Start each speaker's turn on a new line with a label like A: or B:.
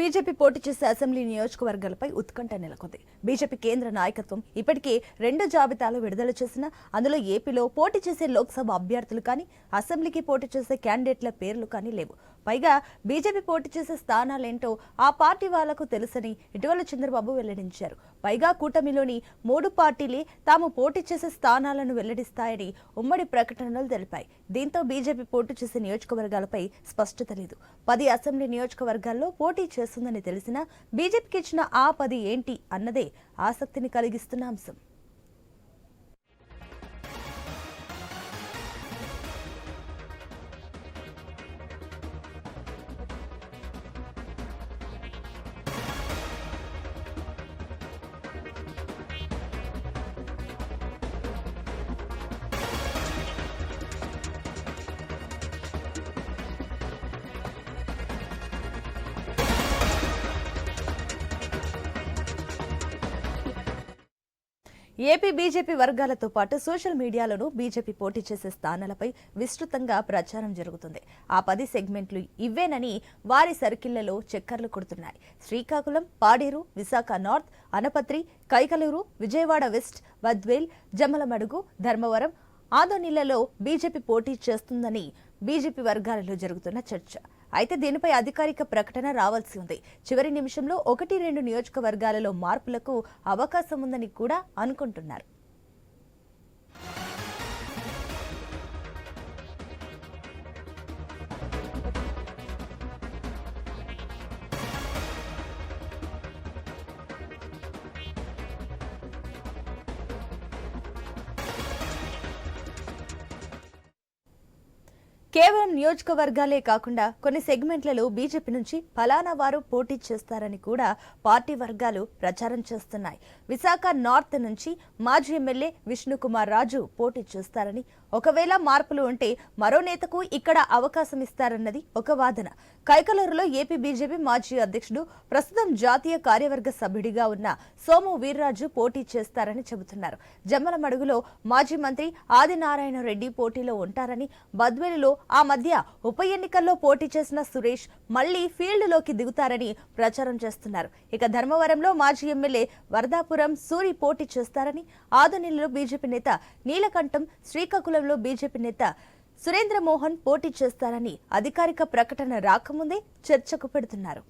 A: BJP పోటీ చేసే assembly నియోజకవర్గాలపై ఉత్కంఠ నెలకొంది. బీజేపీ కేంద్ర నాయకత్వం ఇప్పటికే రెండు జాబితాలు విడుదల చేసిన అందులో ఏపీలో పోటీ చేసే లోక్సభ అభ్యర్థులు కానీ అసెంబ్లీకి పోటీ చేసే క్యాండిడేట్ల పేర్లు కానీ లేవు. పైగా బీజేపీ పోటీ చేసే స్థానాలేంటో ఆ పార్టీ వాళ్ళకు తెలుసని ఇటీవల చంద్రబాబు వెల్లడించారు. పైగా కూటమిలోని మూడు పార్టీలే తాము పోటీ చేసే స్థానాలను వెల్లడిస్తాయని ఉమ్మడి ప్రకటనలు తెలిపాయి. దీంతో బీజేపీ పోటీ చేసే నియోజకవర్గాలపై స్పష్టత లేదు. పది అసెంబ్లీ నియోజకవర్గాల్లో పోటీ చేస్తుందని తెలిసినా బీజేపీకి ఇచ్చిన ఆ పది ఏంటి అన్నదే ఆసక్తిని కలిగిస్తున్న అంశం. ఏపీ బీజేపీ వర్గాలతో పాటు సోషల్ మీడియాలోనూ బీజేపీ పోటీ చేసే స్థానాలపై విస్తృతంగా ప్రచారం జరుగుతుంది. ఆ పది సెగ్మెంట్లు ఇవ్వేనని వారి సర్కిళ్ళలో చక్కర్లు కొడుతున్నాయి. శ్రీకాకుళం పాడేరు విశాఖ నార్త్ అనపత్రి కైకలూరు విజయవాడ వెస్ట్ వద్వేల్ జమ్మలమడుగు ధర్మవరం ఆదోనిలలో బీజేపీ పోటీ చేస్తుందని బీజేపీ వర్గాలలో జరుగుతున్న చర్చ. అయితే దీనిపై అధికారిక ప్రకటన రావాల్సి ఉంది. చివరి నిమిషంలో ఒకటి రెండు నియోజకవర్గాలలో మార్పులకు అవకాశం ఉందని కూడా అనుకుంటున్నారు. కేవలం నియోజకవర్గాలే కాకుండా కొన్ని సెగ్మెంట్లలో బీజేపీ నుంచి ఫలానా వారు పోటీ చేస్తారని కూడా పార్టీ వర్గాలు ప్రచారం చేస్తున్నాయి. విశాఖ నార్త్ నుంచి మాజీ ఎమ్మెల్యే విష్ణుకుమార్ రాజు పోటీ చేస్తారని ఒకవేళ మార్పులు ఉంటే మరో నేతకు ఇక్కడ అవకాశం ఇస్తారన్నది ఒక వాదన. కైకలూరులో ఏపీ బీజేపీ మాజీ అధ్యక్షుడు ప్రస్తుతం జాతీయ కార్యవర్గ సభ్యుడిగా ఉన్న సోము వీర్రాజు పోటీ చేస్తారని చెబుతున్నారు. జమ్మలమడుగులో మాజీ మంత్రి ఆదినారాయణ రెడ్డి పోటీలో ఉంటారని బద్వేలులో ఆ మధ్య ఉప ఎన్నికల్లో పోటీ చేసిన సురేష్ మళ్ళీ ఫీల్డ్లోకి దిగుతారని ప్రచారం చేస్తున్నారు. ఇక ధర్మవరంలో మాజీ ఎమ్మెల్యే వరదాపురం సూరి పోటీ చేస్తారని ఆదోనిలో బీజేపీ నేత నీలకంఠం శ్రీకాకుళంలో బీజేపీ నేత సురేంద్ర మోహన్ పోటీ చేస్తారని అధికారిక ప్రకటన రాకముందే చర్చకు పెడుతున్నారు.